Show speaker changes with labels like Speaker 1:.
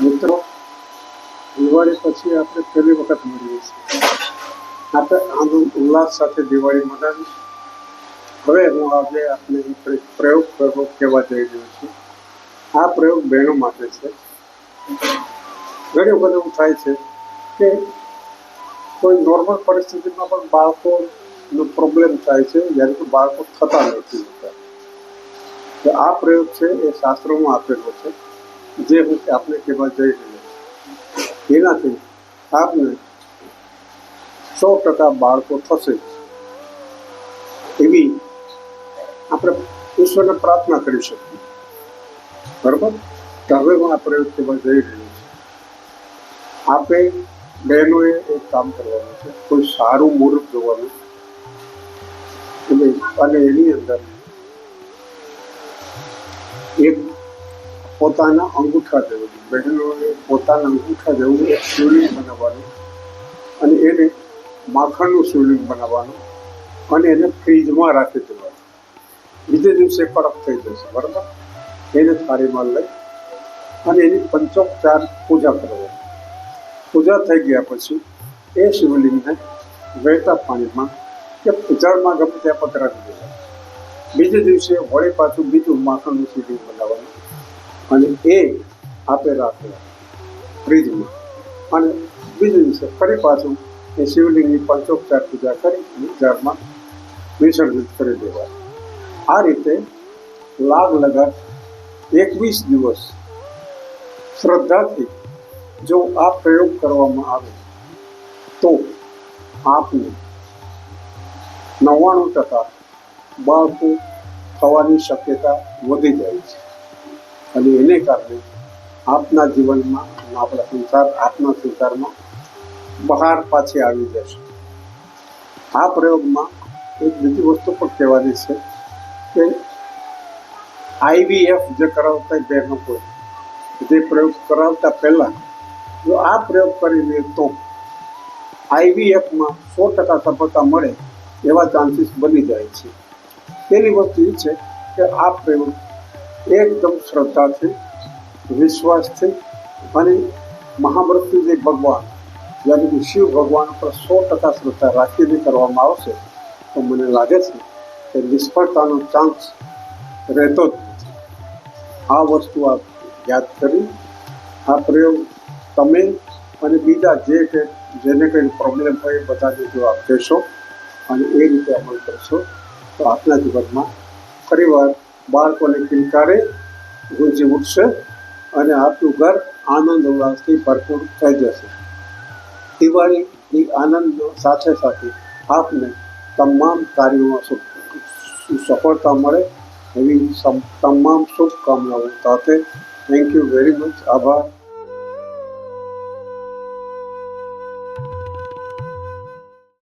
Speaker 1: મિત્રો, દિવાળી પછી આપણે પહેલી વખત મળીએ છીએ. આપણે આનંદ ઉલ્લાસ સાથે દિવાળી મનાવી હવે હું આજે આપણે પ્રયોગ કરવો કહેવા જઈ રહ્યો છું. આ પ્રયોગ બહેનો માટે છે. ઘણી વખત એવું થાય છે કે કોઈ નોર્મલ પરિસ્થિતિમાં પણ બાળકોનો પ્રોબ્લેમ થાય છે, જ્યારે કે બાળકો થતા નથી હોતા. આ પ્રયોગ છે એ શાસ્ત્રોમાં આપેલો છે. જે હું આપને કહેવા જઈ રહ્યો એનાથી આપને સો ટકા બાળકો થશે. એવી આપણે ઈશ્વરને પ્રાર્થના કરી શકીએ. બરાબર? તો હવે હું આ કહેવા જઈ રહ્યો છું. આપે બહેનોએ એક કામ કરવાનું છે, કોઈ સારું મુહૂર્ત જોવાનું. અને એની અંદર એક પોતાના અંગૂઠા જેવું બહેનોએ પોતાના અંગૂઠા જેવું એક શિવલિંગ બનાવવાનું અને એને માખણનું શિવલિંગ બનાવવાનું અને એને ફ્રીજમાં રાખી દેવાનું. બીજે દિવસે કડક થઈ જશે, બરાબર? એને થાળીમાં લઈ અને એની પંચોપચાર પૂજા કરવાની. પૂજા થઈ ગયા પછી એ શિવલિંગને વહેતા પાણીમાં કે જળમાં ગમે ત્યાં પધરાવી દેવાનું. બીજે દિવસે વળી પાછું બીજું માખણનું શિવલિંગ બનાવવાનું. અને એ આપે રાખેલા ત્રીજું, અને બીજું દિવસે ફરી પાછું એ શિવલિંગની પંચોપચાર પૂજા કરી જળમાં વિસર્જિત કરી દેવા. આ રીતે લાગ લગાડ એકવીસ દિવસ શ્રદ્ધાથી જો આ પ્રયોગ કરવામાં આવે તો આપને નવ્વાણું ટકા બાળકો થવાની શક્યતા વધી જાય છે. અને એને કારણે આપના જીવનમાં આપણા સંસાર આપના સંસારમાં બહાર પાછી આવી જશે આ પ્રયોગમાં એક બીજી વસ્તુ પણ કહેવાની છે કે આઈવીએફ જે કરાવતા બહેનો કોઈ, જે પ્રયોગ કરાવતા પહેલાં, જો આ પ્રયોગ કરી લે તો આઈવીએફમાં સો ટકા સફળતા મળે એવા ચાન્સીસ બની જાય છે. પહેલી વસ્તુ એ છે કે આ પ્રયોગ એકદમ શ્રદ્ધાથી વિશ્વાસથી અને મહામૃત્યુજય ભગવાન, યાની કે શિવ ભગવાન પર સો ટકા શ્રદ્ધા રાખીને કરવામાં આવશે, તો મને લાગે છે કે નિષ્ફળતાનો ચાન્સ રહેતો જ નથી. આ વસ્તુ આપ યાદ કરી, આ પ્રયોગ તમે અને બીજા જે કે જેને કંઈ પ્રોબ્લેમ હોય એ બધાને જો આપ કહેશો અને એ રીતે અમલ કરશો, તો આપના જીવનમાં ફરીવાર બાળકોને કિલકારે ગુંજી ઉઠશે અને આપનું ઘર આનંદ ઉલ્લાસથી ભરપૂર થઈ જશે. દિવાળીની આનંદ સાથે સાથે આપને તમામ કાર્યોમાં સફળતા મળે એવી તમામ શુભકામનાઓ સાથે. થેન્ક યુ વેરી મચ આભાર.